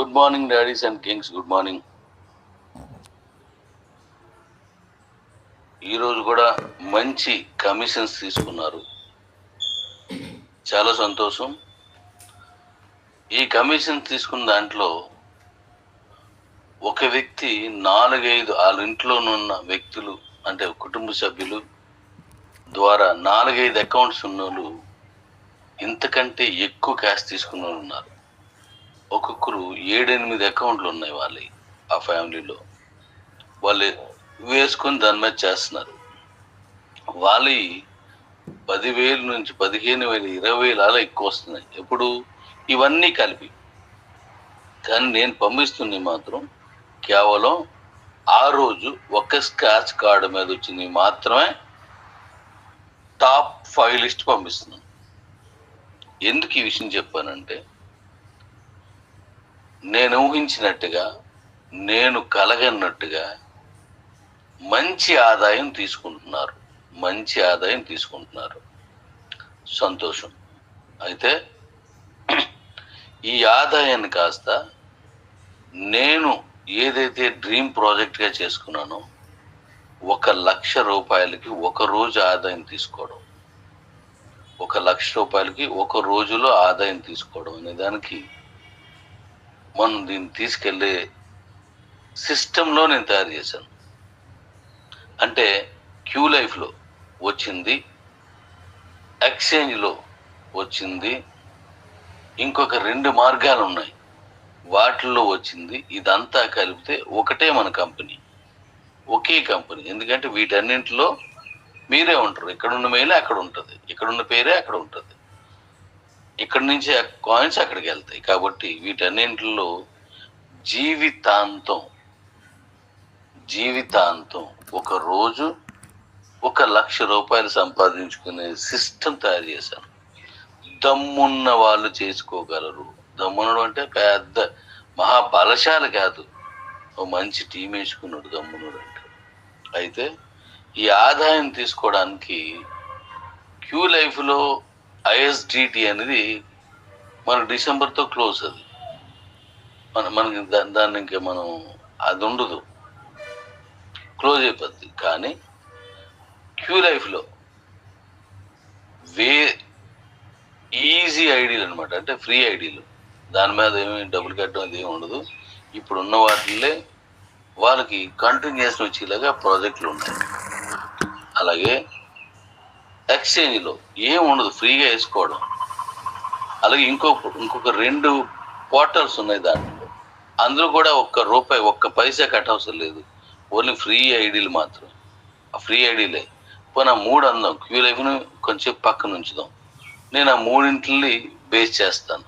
Good morning daddies and kings good morning ఈరోజు కూడా మంచి కమిషన్స్ తీసుకున్నారు. చాలా సంతోషం. ఈ కమిషన్ తీసుకున్న దాంట్లో ఒక వ్యక్తి నాలుగైదు వాళ్ళ ఇంట్లోనున్న వ్యక్తులు అంటే కుటుంబ సభ్యులు ద్వారా నాలుగైదు అకౌంట్స్ ఉన్న వాళ్ళు ఇంతకంటే ఎక్కువ క్యాష్ తీసుకున్న వాళ్ళు ఉన్నారు. ఒక్కొక్కరు ఏడెనిమిది అకౌంట్లు ఉన్నాయి వాళ్ళవి ఆ ఫ్యామిలీలో వాళ్ళు వేసుకొని దాని మీద చేస్తున్నారు. వాళ్ళ పదివేలు నుంచి పదిహేను వేలు ఇరవై వేలు అలా ఎక్కువ వస్తున్నాయి. ఎప్పుడు? ఇవన్నీ కలిపి. కానీ నేను పంపిస్తుంది మాత్రం కేవలం ఆ రోజు ఒక స్క్రాచ్ కార్డు మీద వచ్చింది మాత్రమే టాప్ ఫైవ్ లిస్ట్ పంపిస్తున్నాను. ఎందుకు ఈ విషయం చెప్పానంటే నేను ఊహించినట్టుగా నేను కలగన్నట్టుగా మంచి ఆదాయం తీసుకుంటున్నారు. మంచి ఆదాయం తీసుకుంటున్నారు. సంతోషం. అయితే ఈ ఆదాయాన్ని కాస్త నేను ఏదైతే డ్రీమ్ ప్రాజెక్ట్గా చేసుకున్నానో ఒక లక్ష రూపాయలకి ఒక రోజు ఆదాయం తీసుకోవడం. ఒక లక్ష రూపాయలకి ఒక రోజులో ఆదాయం తీసుకోవడం అనే దానికి మనం దీన్ని తీసుకెళ్ళే సిస్టంలో నేను తయారు చేశాను. అంటే క్యూ లైఫ్లో వచ్చింది ఎక్స్చేంజ్లో వచ్చింది ఇంకొక రెండు మార్గాలు ఉన్నాయి. వాటిల్లో వచ్చింది ఇదంతా కలిపితే ఒకటే మన కంపెనీ ఒకే కంపెనీ. ఎందుకంటే వీటన్నింటిలో మీరే ఉంటారు. ఇక్కడున్న మేలే అక్కడ ఉంటుంది. ఇక్కడున్న పేరే అక్కడ ఉంటుంది. ఇక్కడి నుంచి కాయిన్స్ అక్కడికి వెళ్తాయి. కాబట్టి వీటన్నింటిలో జీవితాంతం జీవితాంతం ఒక రోజు ఒక లక్ష రూపాయలు సంపాదించుకునే సిస్టమ్ తయారు చేశాను దమ్మున్న వాళ్ళు చేసుకోగలరు. దమ్మునడు అంటే పెద్ద మహాబలశాలి కాదు. ఓ మంచి టీం వేసుకున్నాడు దమ్మునుడు అంటే. అయితే ఈ ఆదాయం తీసుకోవడానికి క్యూ లైఫ్లో ఐఎస్డిటి అనేది మన డిసెంబర్తో క్లోజ్ అది. మన మనకి దాన్ని ఇంకా మనం అది ఉండదు. క్లోజ్ అయిపోద్ది. కానీ క్యూ లైఫ్లో వే ఈజీ ఐడీలు అనమాట అంటే ఫ్రీ ఐడీలు. దాని మీద ఏమి డబ్బులు కట్టడం అది ఏమి ఉండదు. ఇప్పుడు ఉన్న వాటిల్లే వాళ్ళకి కంటిన్యూషన్ వచ్చేలాగా ప్రాజెక్టులు ఉన్నాయి అలాగే ఎక్స్చేంజ్లో ఏం ఉండదు ఫ్రీగా వేసుకోవడం. అలాగే ఇంకొక ఇంకొక రెండు పోర్టల్స్ ఉన్నాయి దాంట్లో. అందులో కూడా ఒక్క రూపాయి ఒక్క పైసా కట్టవసరం లేదు. ఓన్లీ ఫ్రీ ఐడీలు మాత్రం ఆ ఫ్రీ ఐడీలే. పోనీ ఆ మూడు అందాం. క్యూ లైఫ్ను కొంచెం పక్కన ఉంచుదాం. నేను ఆ మూడింటిని బేస్ చేస్తాను.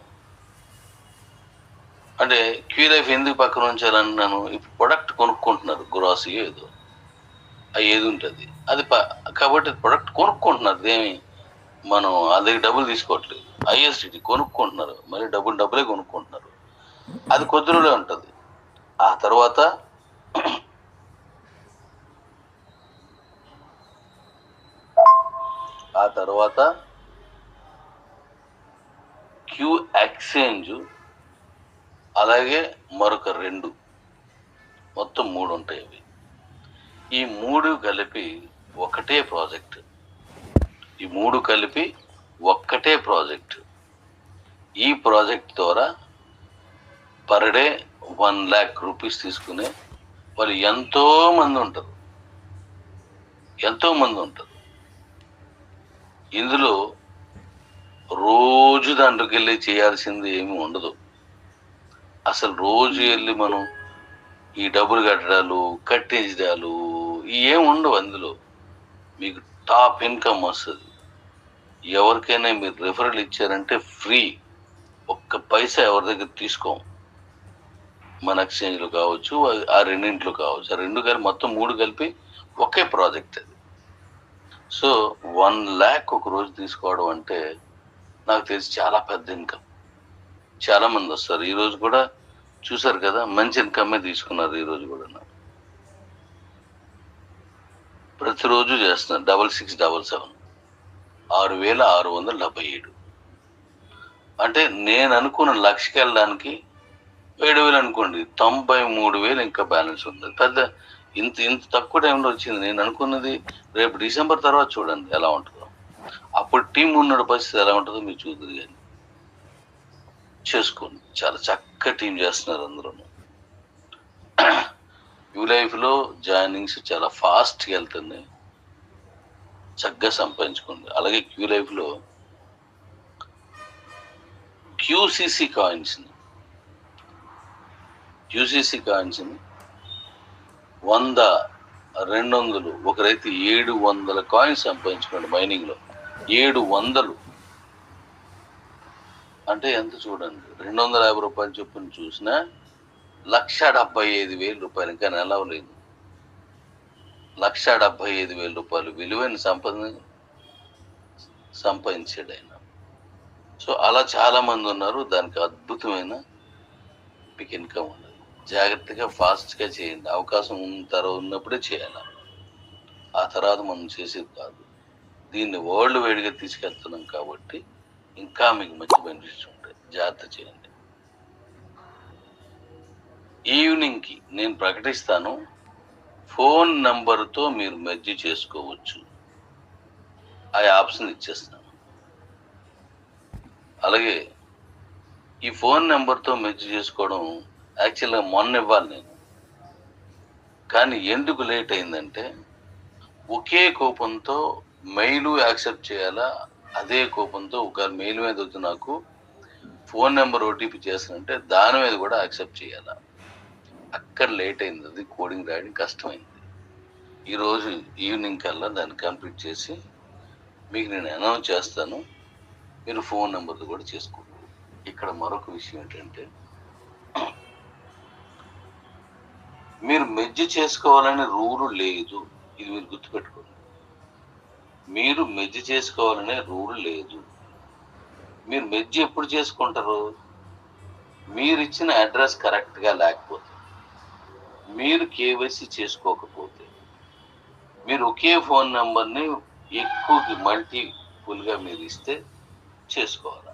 అంటే క్యూ లైఫ్ ఎందుకు పక్కన ఉంచాలన్నాను. ఇప్పుడు ప్రొడక్ట్ కొనుక్కుంటున్నారు గ్రాసరీ ఏదో. అది ఏది ఉంటుంది? అది ప కాబట్టి ప్రొడక్ట్ కొనుక్కుంటున్నారు ఏమి మనం అది డబ్బులు తీసుకోవట్లేదు. ఐఎస్డి కొనుక్కుంటున్నారు. మరి డబ్బులు డబ్బులే కొనుక్కుంటున్నారు. అది కొద్ది రోజులే ఉంటుంది. ఆ తర్వాత ఆ తర్వాత క్యూ ఎక్స్చేంజ్ అలాగే మరొక రెండు. మొత్తం మూడు ఉంటాయి అవి. ఈ మూడు కలిపి ఒకటే ప్రాజెక్ట్. ఈ మూడు కలిపి ఒక్కటే ప్రాజెక్ట్. ఈ ప్రాజెక్ట్ ద్వారా per day one lakh rupees తీసుకునే వాళ్ళు ఎంతో మంది ఉంటారు. ఎంతో మంది ఉంటారు. ఇందులో రోజు దాంట్లోకి వెళ్ళి చేయాల్సింది ఏమి ఉండదు. అసలు రోజు వెళ్ళి మనం ఈ డబ్బులు కట్టడాలు కట్టించడాలు ఏం ఉండవు అందులో. మీకు టాప్ ఇన్కమ్ వస్తుంది. ఎవరికైనా మీరు రిఫరల్ ఇచ్చారంటే ఫ్రీ. ఒక్క పైసా ఎవరి దగ్గర తీసుకోం. మన ఎక్స్చేంజ్లో కావచ్చు ఆ- ఆ రెండింటిలో కావచ్చు. ఆ రెండు కలిపి మొత్తం మూడు కలిపి ఒకే ప్రాజెక్ట్ అది. సో వన్ ల్యాక్ ఒక రోజు తీసుకోవడం అంటే నాకు తెలిసి చాలా పెద్ద ఇన్కమ్. చాలామంది వస్తారు. ఈరోజు కూడా చూసారు కదా మంచి ఇన్కమే తీసుకున్నారు ఈరోజు కూడా నాకు. ప్రతిరోజు చేస్తున్నారు డబల్ సిక్స్ డబల్ సెవెన్. ఆరు వేల ఆరు వందల డెబ్బై ఏడు. అంటే నేను అనుకున్న లక్షకి వెళ్ళడానికి ఏడు వేలు అనుకోండి. తొంభై మూడు వేలు ఇంకా బ్యాలెన్స్ ఉంది. పెద్ద ఇంత ఇంత తక్కువ టైంలో వచ్చింది. నేను అనుకున్నది రేపు డిసెంబర్ తర్వాత చూడండి ఎలా ఉంటుందో. అప్పుడు టీం ఉన్న పరిస్థితి ఎలా ఉంటుందో మీరు చూద్దరు కానీ. చేసుకోండి. చాలా చక్కగా టీం చేస్తున్నారు అందరూ యూ లైఫ్లో జాయినింగ్స్ చాలా ఫాస్ట్గా వెళ్తుంది. చక్కగా సంపాదించుకోండి. అలాగే క్యూ లైఫ్లో క్యూసీసీ కాయిన్స్ని క్యూసీసీ కాయిన్స్ని వంద రెండు వందలు ఒకరైతే ఏడు వందల కాయిన్స్ సంపాదించుకోండి మైనింగ్లో ఏడు వందలు. అంటే ఎంత చూడండి. రెండు వందల యాభై రూపాయలు చొప్పున చూసినా లక్ష డెబ్బై ఐదు వేల రూపాయలు. ఇంకా నెల లేదు. లక్ష డెబ్బై ఐదు వేల రూపాయలు విలువైన సంపద సంపాదించాడు ఆయన. సో అలా చాలామంది ఉన్నారు. దానికి అద్భుతమైన మీకు ఇన్కమ్ ఉండదు జాగ్రత్తగా ఫాస్ట్గా చేయండి. అవకాశం ఉన్న తర్వాత ఉన్నప్పుడే చేయాలి. ఆ తర్వాత మనం చేసేది కాదు. దీన్ని వరల్డ్ వైడ్గా తీసుకెళ్తున్నాం కాబట్టి ఇంకా మీకు మంచి బెనిఫిట్స్ ఉంటాయి. జాగ్రత్త చేయండి. ఈవినింగ్కి నేను ప్రకటిస్తాను. ఫోన్ నెంబర్తో మీరు మెర్జ్ చేసుకోవచ్చు. ఆ ఆప్షన్ ఇచ్చేస్తాను. అలాగే ఈ ఫోన్ నెంబర్తో మెర్జ్ చేసుకోవడం యాక్చువల్గా మొన్న ఇవ్వాలి నేను. కానీ ఎందుకు లేట్ అయిందంటే ఒకే కోపంతో మెయిల్ యాక్సెప్ట్ చేయాలా అదే కోపంతో ఒక మెయిల్ మీద వచ్చి నాకు ఫోన్ నెంబర్ ఓటీపీ చేస్తానంటే దాని మీద కూడా యాక్సెప్ట్ చేయాలా. అక్కడ లేట్ అయింది. అది కోడింగ్ రాయడం కష్టమైంది. ఈరోజు ఈవినింగ్ కల్లా దాన్ని కంప్లీట్ చేసి మీకు నేను అనౌన్స్ చేస్తాను. మీరు ఫోన్ నెంబర్తో కూడా చేసుకోండి. ఇక్కడ మరొక విషయం ఏంటంటే మీరు మెజ్జ చేసుకోవాలనే రూలు లేదు. ఇది మీరు గుర్తుపెట్టుకోండి. మీరు మెజ్జ చేసుకోవాలనే రూల్ లేదు. మీరు మెజ్జ ఎప్పుడు చేసుకుంటారు? మీరు ఇచ్చిన అడ్రస్ కరెక్ట్గా లేకపోతే. మీరు కేవైసీ చేసుకోకపోతే మీరు ఒకే ఫోన్ నెంబర్ని ఎక్కువ మల్టిపుల్గా మీరు ఇస్తే చేసుకోవాలి?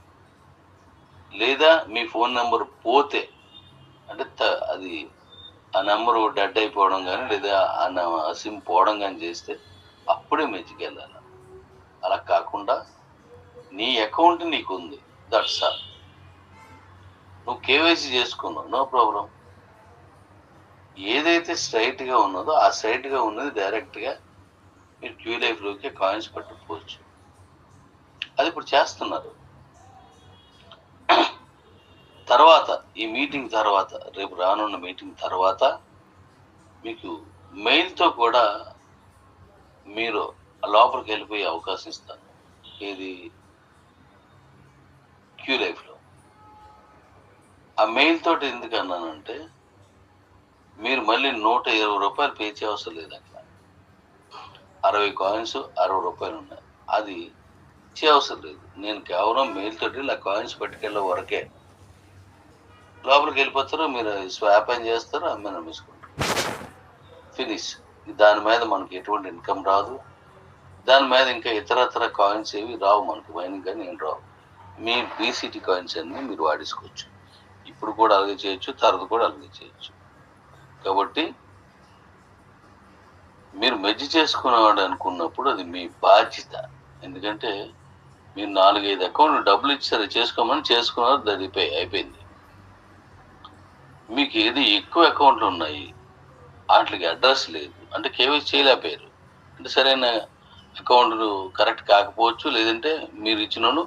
లేదా మీ ఫోన్ నెంబర్ పోతే అంటే త- అది ఆ నెంబర్ డెడ్ అయిపోవడం కానీ లేదా ఆ సిమ్ పోవడం కానీ చేస్తే అప్పుడే మెజ్జికి వెళ్ళాలి? అలా కాకుండా నీ అకౌంట్ నీకు ఉంది దట్స్ ఆల్. నువ్వు కేవైసీ చేసుకున్నావు నో ప్రాబ్లం. ఏదైతే స్ట్రైట్గా ఉన్నదో ఆ స్ట్రైట్గా ఉన్నది డైరెక్ట్గా మీరు క్యూ లైఫ్లోకి కాయిన్స్ పట్టుకోవచ్చు. అది ఇప్పుడు చేస్తున్నారు. తర్వాత ఈ మీటింగ్ తర్వాత రేపు రానున్న మీటింగ్ తర్వాత మీకు మెయిల్తో కూడా మీరు లోపలికి వెళ్ళిపోయే అవకాశం ఇస్తాను ఇది క్యూ లైఫ్లో ఆ మెయిల్ తోటి ఎందుకు అన్నానంటే మీరు మళ్ళీ నూట ఇరవై రూపాయలు పే చేయవసరం లేదు అక్కడ అరవై కాయిన్స్ అరవై రూపాయలు ఉన్నాయి. అది చేయవసరం లేదు. నేను కేవలం మెయిల్తోటి నా కాయిన్స్ పట్టుకెళ్ళే వరకే లోపలికి వెళ్ళిపోతారు మీరు స్వాప్ చేస్తారు అమ్మే నమ్మేసుకుంటారు. ఫినిష్ దాని మీద మనకి ఎటువంటి ఇన్కమ్ రాదు. దాని మీద ఇంకా ఇతరతర కాయిన్స్ ఏవి రావు మనకు మైనింగ్ కానీ ఏం రావు. మీ బీసీటీ కాయిన్స్ అన్నీ మీరు వాడేసుకోవచ్చు. ఇప్పుడు కూడా అలాగే చేయొచ్చు తర్వాత కూడా అలాగే చేయొచ్చు. కాబట్టి మీరు మెజ్జి చేసుకునేవాడు అనుకున్నప్పుడు అది మీ బాధ్యత. ఎందుకంటే మీరు నాలుగైదు అకౌంట్లు డబ్బులు ఇచ్చారు చేసుకోమని చేసుకున్నారు దడిపోయి అయిపోయింది. మీకు ఏది ఎక్కువ అకౌంట్లు ఉన్నాయి వాటికి అడ్రస్ లేదు అంటే కేవైసీ చేయలేకపోయారు. అంటే సరైన అకౌంట్లు కరెక్ట్ కాకపోవచ్చు లేదంటే మీరు ఇచ్చిన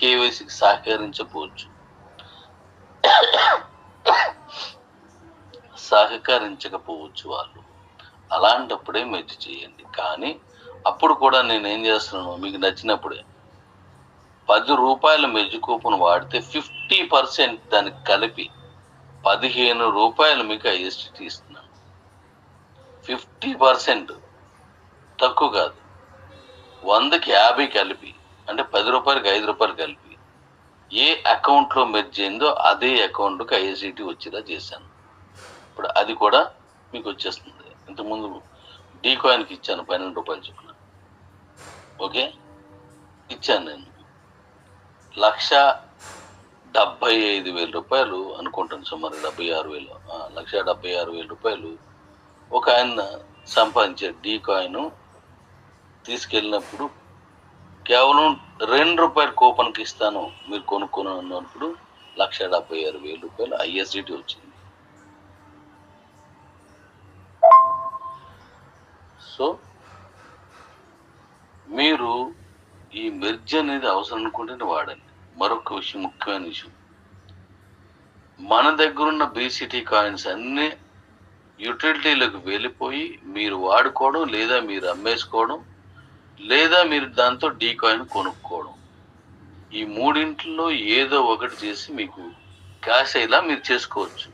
కేవైసీకి సహకరించకపోవచ్చు. సహకరించకపోవచ్చు వాళ్ళు. అలాంటప్పుడే మెచ్చి చేయండి. కానీ అప్పుడు కూడా నేను ఏం చేస్తున్నాను? మీకు నచ్చినప్పుడే. పది రూపాయల మెజ్జు కూపన్ వాడితే ఫిఫ్టీ పర్సెంట్ దానికి కలిపి పదిహేను రూపాయలు మీకు ఐఎస్టీ ఇస్తున్నాను. ఫిఫ్టీ పర్సెంట్ తక్కువ కాదు. వందకి యాభై కలిపి అంటే పది రూపాయలకి ఐదు రూపాయలు కలిపి ఏ అకౌంట్లో మెర్జ్ అయిందో అదే అకౌంట్కి ఐఎస్సిటీ వచ్చేలా చేశాను. ఇప్పుడు అది కూడా మీకు వచ్చేస్తుంది. ఇంతకుముందు డీ కాయిన్కి ఇచ్చాను పన్నెండు రూపాయలు చొప్పున. ఓకే? ఇచ్చాను నేను. లక్ష డెబ్బై ఐదు వేల రూపాయలు అనుకుంటాను సుమారు డెబ్బై ఆరు వేలు. లక్ష డెబ్బై ఆరు వేల రూపాయలు ఒక ఆయన సంపాదించే డీ కాయిన్ తీసుకెళ్ళినప్పుడు కేవలం రెండు రూపాయల కూపన్కి ఇస్తాను. మీరు కొనుక్కొని అన్నప్పుడు లక్ష డెబ్బై ఆరు వేల రూపాయలు ఐఎస్డిటీ వచ్చింది. సో మీరు ఈ మెర్జ్ అనేది అవసరం అనుకుంటేనే వాడండి మరొక విషయం ముఖ్యమైన విషయం. మన దగ్గరున్న బీసీటీ కాయిన్స్ అన్నీ యూటిలిటీలకు వెళ్ళిపోయి మీరు వాడుకోవడం లేదా మీరు అమ్మేసుకోవడం లేదా మీరు దాంతో డీ కాయిన్ కొనుక్కోవడం. ఈ మూడింట్లో ఏదో ఒకటి చేసి మీకు క్యాష్ అయ్యేలా మీరు చేసుకోవచ్చు.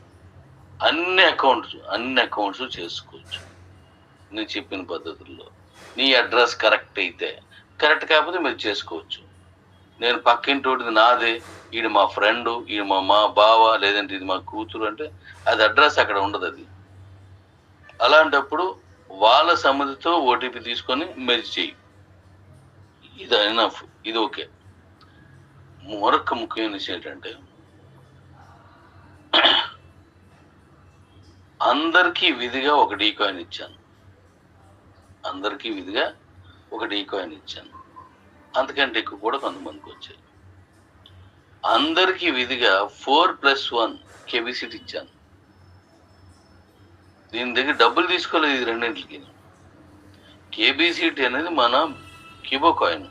అన్ని అకౌంట్స్ అన్ని అకౌంట్స్ చేసుకోవచ్చు. నేను చెప్పిన పద్ధతుల్లో. నీ అడ్రస్ కరెక్ట్ అయితే. కరెక్ట్ కాకపోతే మీరు చేసుకోవచ్చు. నేను పక్కింటోటిది నాదే. ఈడు మా ఫ్రెండు ఈడు మా మా బావ లేదంటే ఇది మా కూతురు అంటే అది అడ్రస్ అక్కడ ఉండదు అది. అలాంటప్పుడు వాళ్ళ సమ్మతితో ఓటీపీ తీసుకొని మెర్జ్ చేయి. ఇది ఎనఫ్ ఇది ఓకే. మరొక ముఖ్యమైన విషయం ఏంటంటే అందరికీ విధిగా ఒక డీకాయిన్ ఇచ్చాను. అందరికీ విధిగా ఒక డీ కాయిన్ ఇచ్చాను. అంతకంటే ఎక్కువ కూడా కొంతమందికి వచ్చాయి అందరికీ విధిగా ఫోర్ ప్లస్ వన్ కేబీసీట్ ఇచ్చాను. దీని దగ్గర డబ్బులు తీసుకోలేదు ఇది రెండింటికి. కేబీసీటీ అనేది మన కిబో కాయిన్.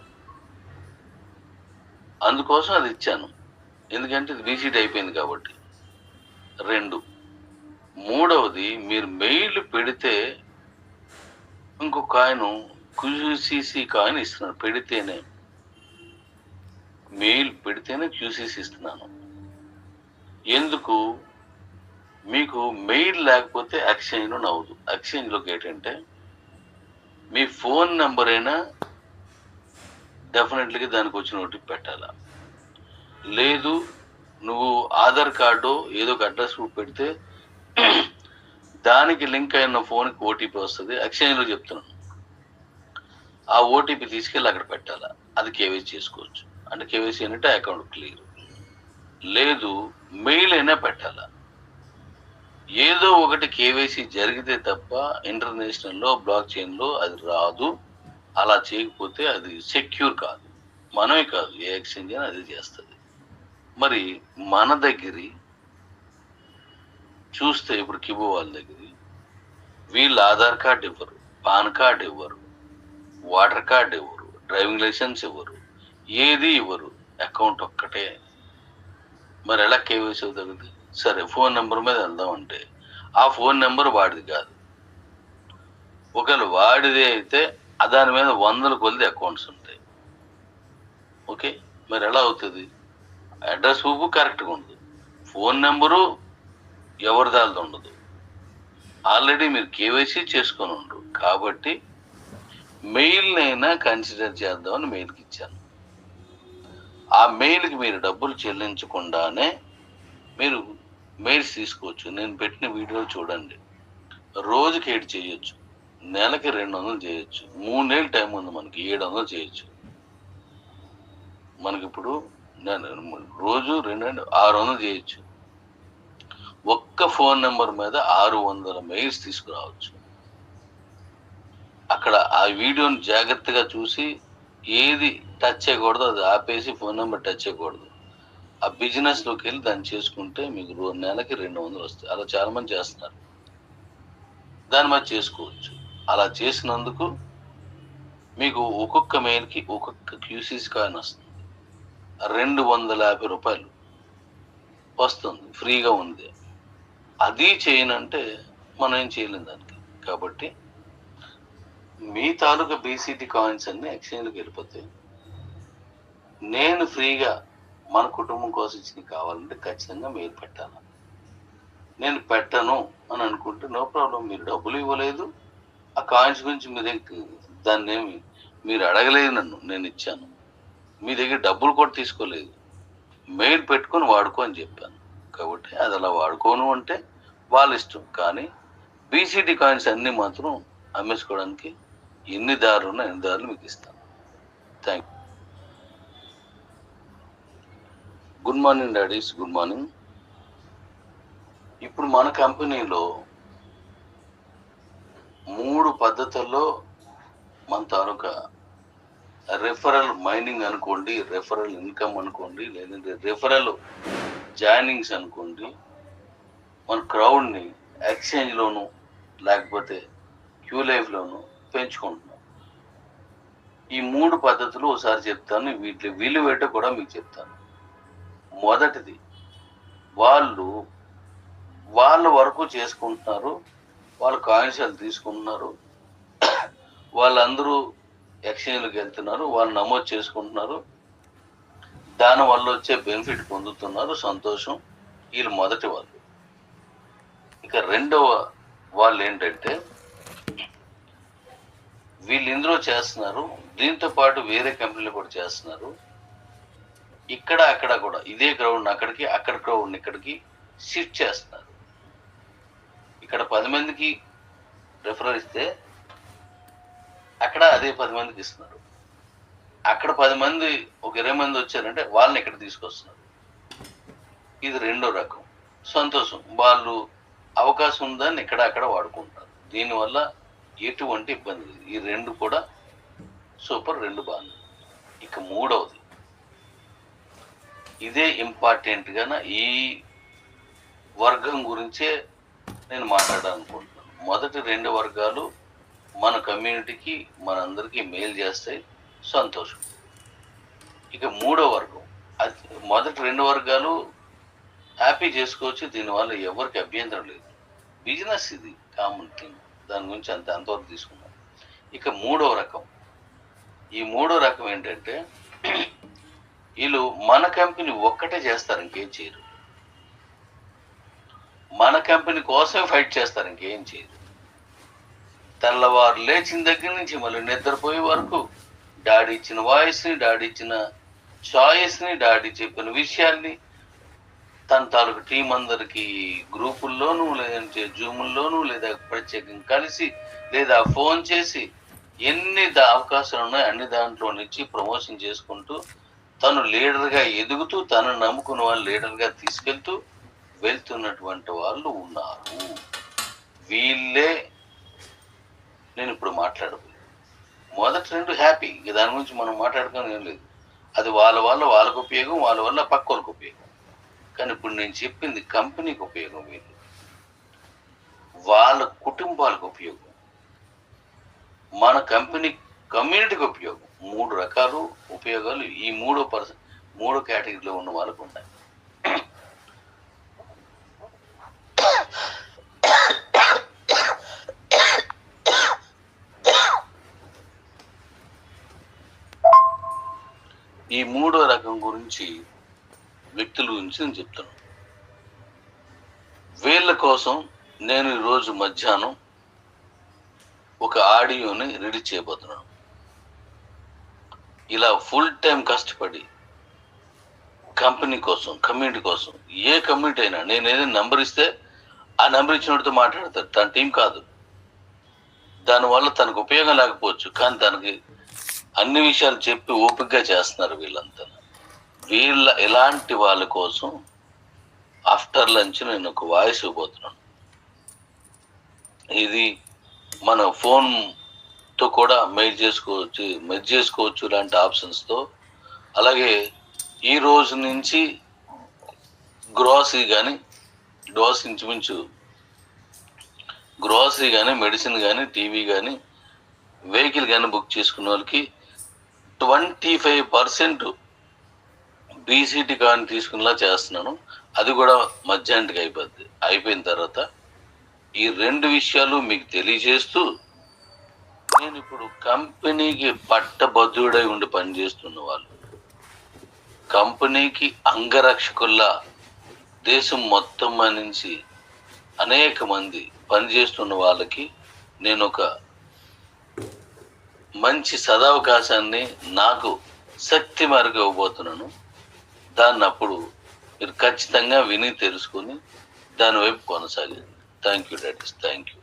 అందుకోసం అది ఇచ్చాను. ఎందుకంటే ఇది బీసీటీ అయిపోయింది కాబట్టి. రెండు. మూడవది మీరు మెయిల్ పెడితే ఇంకో కాయిన్ క్యూసీసీ కాయిన్ ఇస్తున్నాను పెడితేనే మెయిల్ పెడితేనే క్యూసీసీ ఇస్తున్నాను. ఎందుకు? మీకు మెయిల్ లేకపోతే ఎక్స్చేంజ్లో నవ్వదు. ఎక్స్చేంజ్లోకి ఏంటంటే మీ ఫోన్ నెంబర్ అయినా డెఫినెట్లీగా దానికి వచ్చిన ఓటీపీ పెట్టాలా. లేదు నువ్వు ఆధార్ కార్డు ఏదో ఒక అడ్రస్ ప్రూఫ్ పెడితే దానికి లింక్ అయిన ఫోన్కి ఓటీపీ వస్తుంది. ఎక్స్చేంజ్లో చెప్తున్నాను. ఆ ఓటీపీ తీసుకెళ్ళి అక్కడ పెట్టాలా? అది కేవైసీ చేసుకోవచ్చు. అంటే కేవైసీ అంటే అకౌంట్ క్లియర్. లేదు మెయిల్ అయినా పెట్టాలా? ఏదో ఒకటి కేవైసీ జరిగితే తప్ప ఇంటర్నేషనల్లో బ్లాక్ చైన్లో అది రాదు. అలా చేయకపోతే అది సెక్యూర్ కాదు. మనమే కాదు ఏ ఎక్స్చేంజ్ అని అది చేస్తుంది. మరి మన దగ్గరి చూస్తే ఇప్పుడు కిబో వాళ్ళ దగ్గర వీళ్ళు ఆధార్ కార్డు ఇవ్వరు పాన్ కార్డు ఇవ్వరు వాటర్ కార్డు ఇవ్వరు డ్రైవింగ్ లైసెన్స్ ఇవ్వరు ఏది ఇవ్వరు అకౌంట్ ఒక్కటే. మరి ఎలా కేవైసీ అవుతుంది? సరే ఫోన్ నెంబర్ మీద వెళ్దాం అంటే ఆ ఫోన్ నెంబర్ వాడిది కాదు. ఒకవేళ వాడిది అయితే దాని మీద వందల కొద్ది అకౌంట్స్ ఉంటాయి. ఓకే? మరి ఎలా అవుతుంది? అడ్రస్ ప్రూఫ్ కరెక్ట్గా ఉంది. ఫోన్ నెంబరు ఎవరి ఉండదు. ఆల్రెడీ మీరు కేవైసీ చేసుకొని ఉండరు కాబట్టి మెయిల్నైనా కన్సిడర్ చేద్దామని మెయిల్కి ఇచ్చాను. ఆ మెయిల్కి మీరు డబ్బులు చెల్లించకుండానే మీరు మెయిల్స్ తీసుకోవచ్చు. నేను పెట్టిన వీడియో చూడండి. రోజుకి ఏడు చేయొచ్చు. నెలకి రెండు వందలు చేయొచ్చు. మూడు నెలలు టైం ఉంది మనకి. ఏడు వందలు చేయొచ్చు. మనకి ఇప్పుడు రోజు రెండు రెండు ఆరు వందలు చేయొచ్చు. ఒక్క ఫోన్ నెంబర్ మీద ఆరు వందల మెయిల్స్ తీసుకురావచ్చు. అక్కడ ఆ వీడియోని జాగ్రత్తగా చూసి ఏది టచ్ చేయకూడదు అది ఆపేసి ఫోన్ నెంబర్ టచ్ చేయకూడదు. ఆ బిజినెస్లోకి వెళ్ళి దాన్ని చేసుకుంటే మీకు రెండు నెలకి రెండు వందలు వస్తాయి. అలా చాలా మంది చేస్తున్నారు. దాని మీద చేసుకోవచ్చు. అలా చేసినందుకు మీకు ఒక్కొక్క మెయిల్కి ఒక్కొక్క క్యూసీస్ కాయిన్ వస్తుంది. రెండు వందల యాభై రూపాయలు వస్తుంది. ఫ్రీగా ఉంది. అది చేయనంటే మనం ఏం చేయలేం దానికి. కాబట్టి మీ తాలూకా బీసీటీ కాయిన్స్ అన్ని ఎక్స్చేంజ్కి వెళ్ళిపోతాయి. నేను ఫ్రీగా మన కుటుంబం కోసం ఇచ్చిన కావాలంటే ఖచ్చితంగా మీరు పెట్టాలి. నేను పెట్టను అని అనుకుంటే నో ప్రాబ్లం మీరు డబ్బులు ఇవ్వలేదు. ఆ కాయిన్స్ గురించి మీ దగ్గర దాన్ని ఏమి మీరు అడగలేదు నన్ను నేను ఇచ్చాను. మీ దగ్గర డబ్బులు కూడా తీసుకోలేదు. మెయిల్ పెట్టుకొని వాడుకో అని చెప్పాను. కాబట్టి అది అలా వాడుకోను అంటే వాళ్ళ ఇష్టం. కానీ బీసీటీ కాయిన్స్ అన్ని మాత్రం అమ్మేసుకోవడానికి ఎన్ని దారులు ఉన్నా ఎన్ని దారులు మీకు ఇస్తాను. Thank you good morning daddies good morning ఇప్పుడు మన కంపెనీలో మూడు పద్ధతుల్లో మన తాలూకా రెఫరల్ మైనింగ్ అనుకోండి రెఫరల్ ఇన్కమ్ అనుకోండి లేదంటే రెఫరల్ జాయినింగ్స్ అనుకోండి మన క్రౌడ్ని ఎక్స్చేంజ్లోను లేకపోతే క్యూ లైఫ్లోను పెంచుకుంటున్నాం. ఈ మూడు పద్ధతులు ఒకసారి చెప్తాను వీటి విలువేట కూడా మీకు చెప్తాను. మొదటిది వాళ్ళు వాళ్ళ వరకు చేసుకుంటున్నారు వాళ్ళు కాయిన్స్ తీసుకుంటున్నారు వాళ్ళందరూ ఎక్స్చేంజ్లకు వెళ్తున్నారు వాళ్ళు నమోదు చేసుకుంటున్నారు దాని వల్ల వచ్చే బెనిఫిట్ పొందుతున్నారు సంతోషం వీళ్ళు మొదటి వాళ్ళు. ఇక రెండవ వాళ్ళు ఏంటంటే వీళ్ళు ఇందులో చేస్తున్నారు దీంతో పాటు వేరే కంపెనీలు కూడా చేస్తున్నారు. ఇక్కడ అక్కడ కూడా ఇదే గ్రౌండ్ అక్కడికి అక్కడ గ్రౌండ్ ఇక్కడికి షిఫ్ట్ చేస్తున్నారు. ఇక్కడ పది మందికి రెఫరల్ ఇస్తే అక్కడ అదే పది మందికి ఇస్తున్నారు. అక్కడ పది మంది ఒక ఇరవై మంది వచ్చారంటే వాళ్ళని ఇక్కడ తీసుకొస్తున్నారు. ఇది రెండో రకం. సంతోషం. వాళ్ళు అవకాశం ఉందని ఇక్కడ అక్కడ వాడుకుంటారు దీనివల్ల ఎటువంటి ఇబ్బంది లేదు. ఈ రెండు కూడా సూపర్ రెండు బాగుంది ఇక మూడవది. ఇదే ఇంపార్టెంట్గా ఈ వర్గం గురించే నేను మాట్లాడాలనుకుంటున్నాను. మొదటి రెండు వర్గాలు మన కమ్యూనిటీకి మనందరికీ మేలు చేస్తాయి. సంతోషం. ఇక మూడో వర్గం. అది మొదటి రెండు వర్గాలు హ్యాపీ చేసుకోవచ్చు. దీనివల్ల ఎవరికి అభ్యంతరం లేదు. బిజినెస్ ఇది కామన్ థింగ్. దాని గురించి అంత అంతవరకు తీసుకున్నాం ఇక మూడో రకం. ఈ మూడో రకం ఏంటంటే వీళ్ళు మన కంపెనీ ఒక్కటే చేస్తారు ఇంకేం చేయరు. మన కంపెనీ కోసమే ఫైట్ చేస్తారు ఇంకేం చేయరు. తెల్లవారు లేచిన దగ్గర నుంచి మళ్ళీ నిద్రపోయే వరకు డాడీ ఇచ్చిన వాయిస్ని డాడీ ఇచ్చిన చాయిస్ని డాడీ చెప్పిన విషయాన్ని తన తాలూకు టీం అందరికి గ్రూపుల్లోనూ లేదంటే జూముల్లోనూ లేదా ప్రత్యేకంగా కలిసి లేదా ఫోన్ చేసి ఎన్ని అవకాశాలు ఉన్నాయో అన్ని దాంట్లో నుంచి ప్రమోషన్ చేసుకుంటూ తను లీడర్గా ఎదుగుతూ తను నమ్ముకున్న వాళ్ళు లీడర్గా తీసుకెళ్తూ వెళ్తున్నటువంటి వాళ్ళు ఉన్నారు. వీళ్ళే నేను ఇప్పుడు మాట్లాడబోయే మొదటి రెండు హ్యాపీ ఇక దాని గురించి మనం మాట్లాడుకోవడం ఏం లేదు. అది వాళ్ళ వల్ల వాళ్ళకు ఉపయోగం వాళ్ళ వల్ల పక్క వాళ్ళకు ఉపయోగం. కానీ ఇప్పుడు నేను చెప్పింది కంపెనీకి ఉపయోగం వీళ్ళు వాళ్ళ కుటుంబాలకు ఉపయోగం. మన కంపెనీ కమ్యూనిటీకి ఉపయోగం. మూడు రకాలు ఉపయోగాలు ఈ మూడో పర్స మూడో కేటగిరీలో ఉన్న వాళ్ళకు ఉన్నాయి ఈ మూడో రకం గురించి వ్యక్తుల గురించి నేను చెప్తాను వీళ్ళ కోసం నేను ఈరోజు మధ్యాహ్నం ఒక ఆడియోని రెడీ చేయబోతున్నాను. ఇలా ఫుల్ టైం కష్టపడి కంపెనీ కోసం కమ్యూనిటీ కోసం ఏ కమ్యూనిటీ అయినా నేను ఏదైనా నెంబర్ ఇస్తే ఆ నెంబర్ ఇచ్చినోడితో మాట్లాడతారు తన టీం కాదు. దానివల్ల తనకు ఉపయోగం లేకపోవచ్చు. కానీ తనకి అన్ని విషయాలు చెప్పి ఓపికగా చేస్తున్నారు వీళ్ళంతా. వీళ్ళ ఇలాంటి వాళ్ళ కోసం ఆఫ్టర్ లంచ్ నేను ఒక వాయిస్ ఇవ్వబోతున్నాను. ఇది మన ఫోన్తో కూడా మెయిల్ చేసుకోవచ్చు మెయిల్ చేసుకోవచ్చు ఇలాంటి ఆప్షన్స్తో అలాగే ఈ రోజు నుంచి గ్రోసరీ కానీ డోస్ ఇంచుమించు గ్రోసరీ కానీ మెడిసిన్ కానీ టీవీ కానీ వెహికల్ కానీ బుక్ చేసుకున్న వాళ్ళకి twenty five percent BCT card తీసుకునేలా చేస్తున్నాను. అది కూడా మధ్యాహ్నానికి అయిపోద్ది. అయిపోయిన తర్వాత ఈ రెండు విషయాలు మీకు తెలియజేస్తూ నేను ఇప్పుడు కంపెనీకి పట్టభద్రుడై ఉండి పనిచేస్తున్న వాళ్ళు కంపెనీకి అంగరక్షకుల్లా దేశం మొత్తం నుంచి అనేక మంది పనిచేస్తున్న వాళ్ళకి నేను ఒక మంచి సదావకాశాన్ని నాకు శక్తి మేరకు ఇవ్వబోతున్నాను. దాన్ని అప్పుడు మీరు ఖచ్చితంగా విని తెలుసుకుని దాని వైపు కొనసాగింది thank you daddies thank you